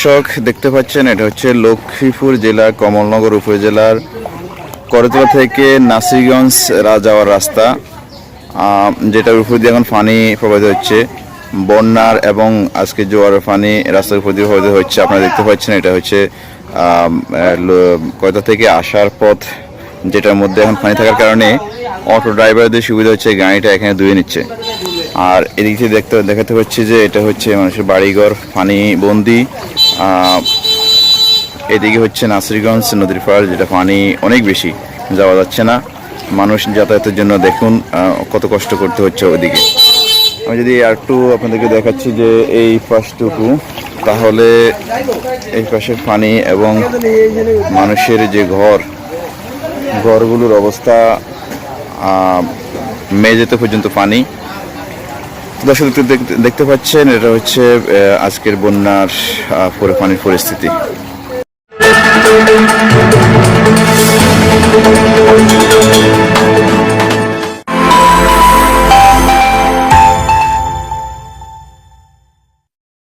দর্শক, দেখতে পাচ্ছেন, এটা হচ্ছে লক্ষ্মীপুর জেলার কমলনগর উপজেলার করতলা থেকে নাসিরগঞ্জ যাওয়ার রাস্তা। যেটার উপর দিয়ে এখন পানি প্রবাহিত হচ্ছে। বন্যার এবং আজকে জোয়ারের পানি রাস্তার উপর দিয়ে প্রবাহিত হচ্ছে। আপনারা দেখতে পাচ্ছেন, এটা হচ্ছে কয়তা থেকে আসার পথ, যেটার মধ্যে এখন পানি থাকার কারণে অটো ড্রাইভারদের সুবিধা হচ্ছে, গাড়িটা এখানে ধুয়ে নিচ্ছে। আর এদিক থেকে দেখতে, দেখাতে হচ্ছে যে এটা হচ্ছে মানুষের বাড়িঘর পানি বন্দি। এদিকে হচ্ছে নাসিরগঞ্জ নদীর পাড় যেটা পানি অনেক বেশি, যাওয়া যাচ্ছে না। মানুষ যাতায়াতের জন্য দেখুন কত কষ্ট করতে হচ্ছে ওদিকে আমি যদি একটু আপনাদেরকে দেখাচ্ছি যে এই পাশটুকু, তাহলে এই পাশের পানি এবং মানুষের যে ঘর, ঘরগুলোর অবস্থা মেঝেতে পর্যন্ত পানি। দর্শক দেখতে- পাচ্ছেন এটা হচ্ছে আজকের বন্যার পানির পরিস্থিতি।